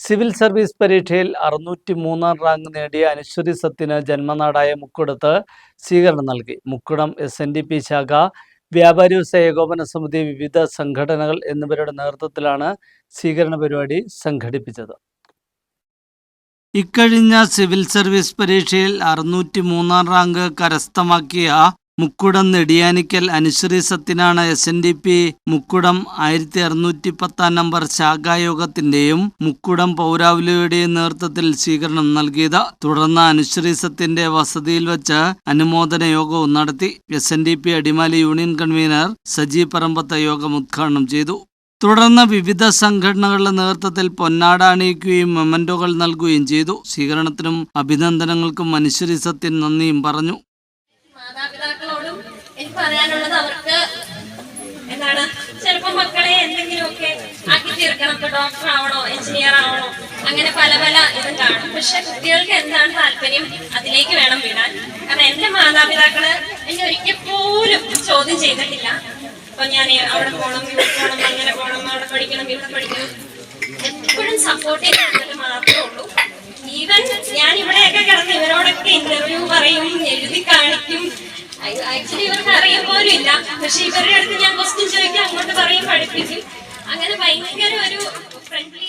Civil service പരീക്ഷയിൽ അറുന്നൂറ്റി മൂന്നാം റാങ്ക് നേടിയ അനുശ്വരി സത്തിന് ജന്മനാടായ മുക്കുടത്ത് സ്വീകരണം നൽകി. Mukkudam S N D P ശാഖ വ്യാപാരി വ്യവസായ ഏകോപന സമിതി വിവിധ സംഘടനകൾ എന്നിവരുടെ നേതൃത്വത്തിലാണ് സ്വീകരണ പരിപാടി സംഘടിപ്പിച്ചത്. ഇക്കഴിഞ്ഞ സിവിൽ സർവീസ് പരീക്ഷയിൽ അറുന്നൂറ്റി മൂന്നാം റാങ്ക് കരസ്ഥമാക്കിയ Mukkudam Nediyanickal Anusree സത്തിനാണ് S N D P Mukkudam ആയിരത്തി അറുന്നൂറ്റി പത്താം നമ്പർ ശാഖായോഗത്തിന്റെയും മുക്കുടം പൗരാവലിയുടെയും നേതൃത്വത്തിൽ സ്വീകരണം നൽകിയത്. തുടർന്ന് അനുശ്രീ സത്തിന്റെ വസതിയിൽ വെച്ച് അനുമോദന യോഗവും നടത്തി. S N D P Adimali union convener Saji Parambath യോഗം ഉദ്ഘാടനം ചെയ്തു. തുടർന്ന് വിവിധ സംഘടനകളുടെ നേതൃത്വത്തിൽ പൊന്നാട അണിയിക്കുകയും നൽകുകയും ചെയ്തു. സ്വീകരണത്തിനും അഭിനന്ദനങ്ങൾക്കും അനുശ്രീസത്തിന് നന്ദിയും പറഞ്ഞു. പറയാനുള്ളത് അവർക്ക് എന്താണ്? ചിലപ്പോ മക്കളെ എന്തെങ്കിലുമൊക്കെ ആക്കി തീർക്കണം. ഇപ്പൊ ഡോക്ടർ ആവണോ എഞ്ചിനീയർ ആവണോ അങ്ങനെ പല പല ഇതും കാണും. പക്ഷെ കുട്ടികൾക്ക് എന്താണ് താല്പര്യം? അതിലേക്ക് വേണം വിടാൻ. കാരണം എന്റെ മാതാപിതാക്കൾ എന്നെ ഒരിക്കൽ പോലും ചോദ്യം ചെയ്തിട്ടില്ല. അപ്പൊ ഞാൻ അവിടെ പോകണം ഇവിടെ പോകണം അങ്ങനെ പോകണം അവിടെ പഠിക്കണം ഇവിടെ പഠിക്കണം. എപ്പോഴും സപ്പോർട്ട് ചെയ്തിട്ട് മാത്രമേ ഉള്ളൂ. ഈവൻ ഞാൻ ഇവിടെയൊക്കെ കിടന്ന് ഇവരോടൊക്കെ ഇന്റർവ്യൂ പറയും ആക്ച്വലി ഇവർക്ക് അറിയാൻ പോലും ഇല്ല. പക്ഷെ ഇവരുടെ അടുത്ത് ഞാൻ ക്വസ്റ്റ്യൻ ചോദിക്കാൻ അങ്ങോട്ട് പറയും പഠിപ്പിക്കും അങ്ങനെ ഭയങ്കര ഒരു ഫ്രണ്ട്ലി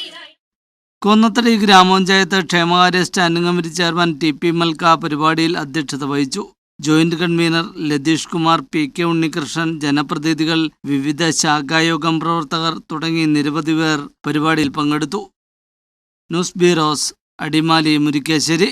കൊന്നത്തടി ഗ്രാമപഞ്ചായത്ത് ക്ഷേമകാര്യ standing committee chairman T P Malka പരിപാടിയിൽ അധ്യക്ഷത വഹിച്ചു. Joint convener Latheesh Kumar P K Unnikrishnan ജനപ്രതിനിധികൾ വിവിധ ശാഖായോഗം പ്രവർത്തകർ തുടങ്ങി നിരവധി പേർ പരിപാടിയിൽ പങ്കെടുത്തു. News bureaus Adimali Murickassery.